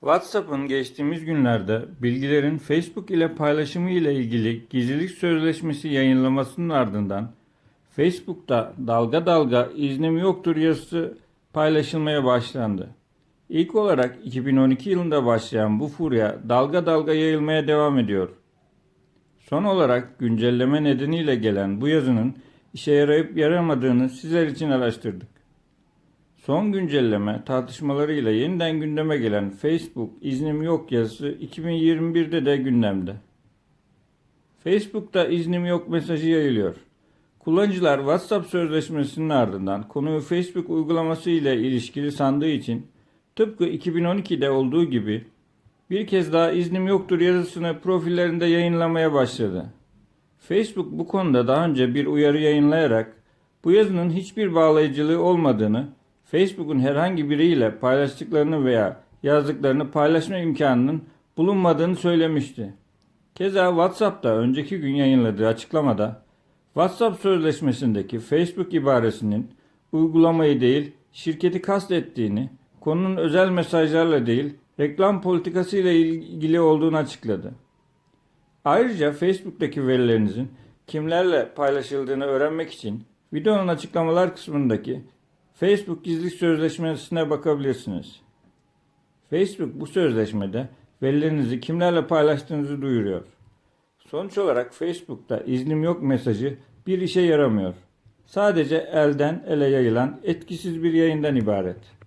WhatsApp'ın geçtiğimiz günlerde bilgilerin Facebook ile paylaşımı ile ilgili gizlilik sözleşmesi yayınlamasının ardından Facebook'ta dalga dalga iznim yoktur yazısı paylaşılmaya başlandı. İlk olarak 2012 yılında başlayan bu furya dalga dalga yayılmaya devam ediyor. Son olarak güncelleme nedeniyle gelen bu yazının işe yarayıp yaramadığını sizler için araştırdık. Son güncelleme tartışmalarıyla yeniden gündeme gelen Facebook iznim yok yazısı 2021'de de gündemde. Facebook'ta iznim yok mesajı yayılıyor. Kullanıcılar WhatsApp sözleşmesinin ardından konuyu Facebook uygulaması ile ilişkili sandığı için tıpkı 2012'de olduğu gibi bir kez daha iznim yoktur yazısını profillerinde yayınlamaya başladı. Facebook bu konuda daha önce bir uyarı yayınlayarak bu yazının hiçbir bağlayıcılığı olmadığını, Facebook'un herhangi biriyle paylaştıklarını veya yazdıklarını paylaşma imkanının bulunmadığını söylemişti. Keza WhatsApp'ta önceki gün yayınladığı açıklamada WhatsApp sözleşmesindeki Facebook ibaresinin uygulamayı değil şirketi kastettiğini, konunun özel mesajlarla değil reklam politikası ile ilgili olduğunu açıkladı. Ayrıca Facebook'taki verilerinizin kimlerle paylaşıldığını öğrenmek için videonun açıklamalar kısmındaki Facebook gizlilik sözleşmesine bakabilirsiniz. Facebook bu sözleşmede verilerinizi kimlerle paylaştığınızı duyuruyor. Sonuç olarak Facebook'ta iznim yok mesajı bir işe yaramıyor. Sadece elden ele yayılan etkisiz bir yayından ibaret.